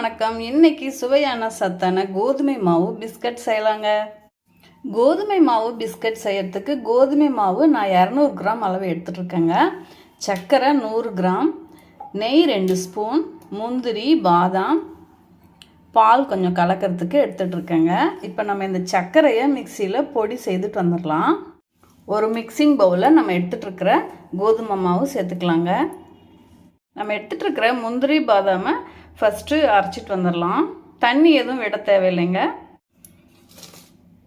வணக்கம். இன்னைக்கு சுவையான சத்தான கோதுமை மாவு பிஸ்கட் செய்யலாங்க. கோதுமை மாவு பிஸ்கட் செய்யறதுக்கு கோதுமை மாவு நான் இரநூறு கிராம் அளவு எடுத்துகிட்டு இருக்கேங்க சர்க்கரை நூறு கிராம் நெய் ரெண்டு ஸ்பூன் முந்திரி பாதாம் பால் கொஞ்சம் கலக்கிறதுக்கு எடுத்துட்டு இருக்கேங்க இப்போ நம்ம இந்த சர்க்கரையை மிக்சியில் பொடி செய்துட்டு வந்துடலாம். ஒரு மிக்சிங் பவுலில் நம்ம எடுத்துட்டு இருக்கிற கோதுமை மாவு சேர்த்துக்கலாங்க. நம்ம எடுத்துகிட்டு இருக்கிற முந்திரி பாதாமை ஃபஸ்ட்டு அரைச்சிட்டு வந்துடலாம் தண்ணி எதுவும் விட தேவையில்லைங்க.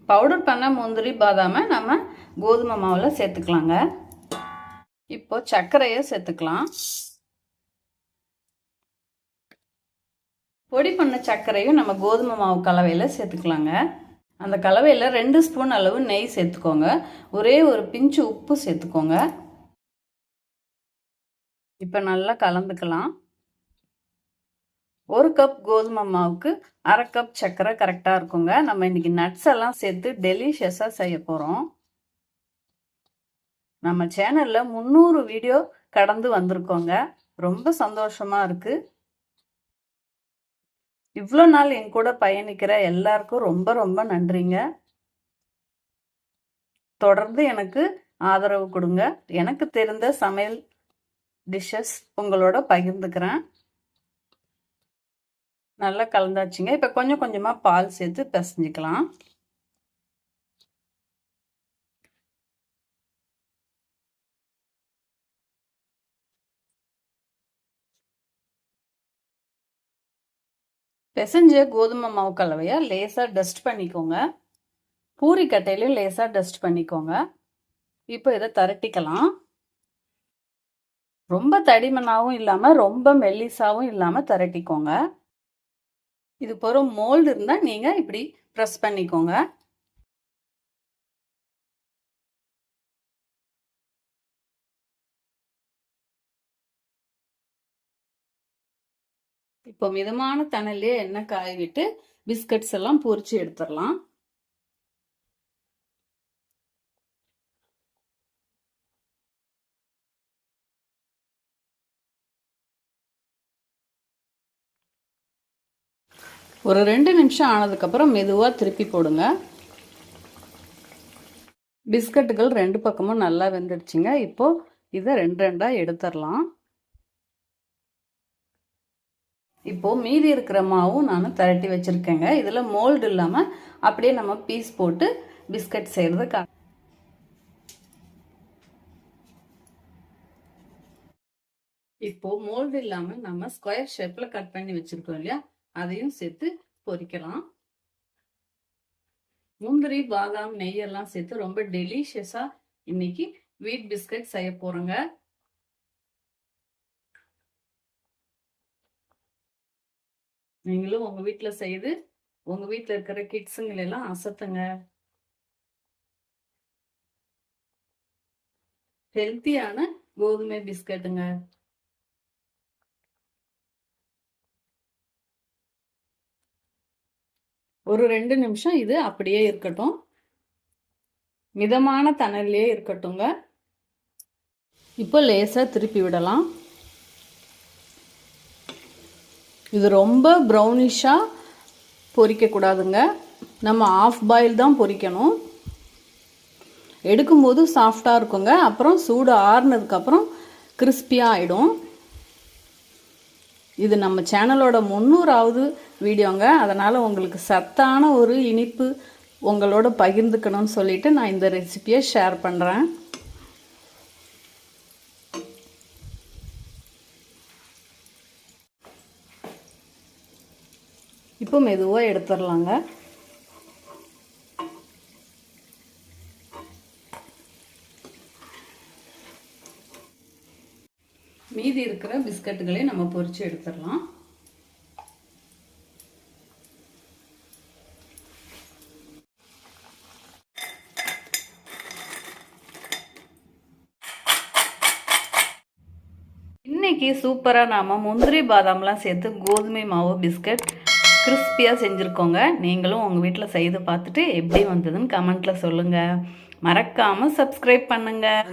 பவுடர் பண்ண முந்திரி பாதாமை நம்ம கோதுமை மாவில் சேர்த்துக்கலாங்க. இப்போ சர்க்கரையை சேர்த்துக்கலாம். பொடி பண்ண சர்க்கரையும் நம்ம கோதுமை மாவு கலவையில் சேர்த்துக்கலாங்க. அந்த கலவையில் ரெண்டு ஸ்பூன் அளவு நெய் சேர்த்துக்கோங்க. ஒரே ஒரு பிஞ்சு உப்பு சேர்த்துக்கோங்க. இப்போ நல்லா கலந்துக்கலாம். ஒரு கப் கோதுமை மாவுக்கு அரை கப் சர்க்கரை கரெக்டாக இருக்குங்க. நம்ம இன்றைக்கி நட்ஸ் எல்லாம் சேர்த்து டெலிஷியஸாக செய்ய போகிறோம் நம்ம சேனலில் முந்நூறு வீடியோ கடந்து வந்திருக்கோங்க. ரொம்ப சந்தோஷமாக இருக்குது இவ்வளோ நாள் என் கூட பயணிக்கிற எல்லாருக்கும் ரொம்ப ரொம்ப நன்றிங்க. தொடர்ந்து எனக்கு ஆதரவு கொடுங்க. எனக்கு தெரிந்த சமையல் டிஷ்ஷஸ் உங்களோட பகிர்ந்துக்கிறேன். நல்லா கலந்தாச்சுங்க. இப்போ கொஞ்சம் கொஞ்சமாக பால் சேர்த்து பிசைஞ்சிக்கலாம். பிசைஞ்ச கோதுமை மாவு கலவையை லேசாக டஸ்ட் பண்ணிக்கோங்க. பூரி கட்டையிலையும் லேசாக டஸ்ட் பண்ணிக்கோங்க. இப்போ இதை திரட்டிக்கலாம். ரொம்ப தடிமனாகவும் இல்லாமல் ரொம்ப மெல்லிசாவும் இல்லாமல் திரட்டிக்கோங்க. இது போகிற மோல்டு இருந்தால் நீங்கள் இப்படி ப்ரெஸ் பண்ணிக்கோங்க. இப்போ மிதமான தணலே எண்ணெய் காய விட்டு பிஸ்கட்ஸ் எல்லாம் பொறிச்சு எடுத்துடலாம் ஒரு ரெண்டு நிமிஷம் ஆனதுக்கப்புறம் மெதுவாக திருப்பி போடுங்க. பிஸ்கட்டுகள் ரெண்டு பக்கமும் நல்லா வெந்துடுச்சுங்க. இப்போ இதை ரெண்டு ரெண்டாக எடுத்துடலாம். இப்போ மீதி இருக்கிற மாவும் நான் திரட்டி வச்சுருக்கேங்க. இதில் மோல்டு இல்லாமல் அப்படியே நம்ம பீஸ் போட்டு பிஸ்கட் செய்கிறது கா இப்போ மோல்டு இல்லாமல் நம்ம ஸ்கொயர் ஷேப்பில் கட் பண்ணி வச்சுருக்கோம் இல்லையா? அதையும் சேர்த்து பொரிக்கலாம் முந்திரி பாதாம் நெய்யெல்லாம் சேர்த்து ரொம்ப டெலிஷியஸா இன்னைக்கு வீட் பிஸ்கட் செய்ய போறோங்க. நீங்களும் உங்க வீட்டுல செய்து உங்க வீட்டுல இருக்கிற கிட்ஸுங்களெல்லாம் அசத்துங்க. ஹெல்த்தியான கோதுமை பிஸ்கட்டுங்க ஒரு ரெண்டு நிமிஷம் இது அப்படியே இருக்கட்டும். மிதமான தணல்லையே இருக்கட்டுங்க இப்போ லேசாக திருப்பி விடலாம். இது ரொம்ப ப்ரௌனிஷாக பொரிக்கக்கூடாதுங்க நம்ம ஆஃப் பாயில் தான் பொரிக்கணும் எடுக்கும்போது சாஃப்டாக இருக்குங்க. அப்புறம் சூடு ஆறுனதுக்கப்புறம் கிறிஸ்பியாக ஆகிடும் இது நம்ம சேனலோட முந்நூறாவது வீடியோங்க. அதனால் உங்களுக்கு சத்தான ஒரு இனிப்பு உங்களோட பகிர்ந்துக்கணும்னு சொல்லிட்டு நான் இந்த ரெசிபியை ஷேர் பண்ணுறேன் இப்போ மெதுவாக எடுத்துடலாங்க. மீதி இருக்கிற பிஸ்கட்டுகளையும் நம்ம பொறிச்சு எடுத்துடலாம். இன்றைக்கி சூப்பராக நாம் முந்திரி பாதாம்லாம் சேர்த்து கோதுமை மாவு பிஸ்கட் கிறிஸ்பியாக செஞ்சுருக்கோங்க. நீங்களும் உங்கள் வீட்டில் செய்து பார்த்துட்டு எப்படி வந்ததுன்னு கமெண்ட்டில் சொல்லுங்கள் மறக்காமல் சப்ஸ்கிரைப் பண்ணுங்கள்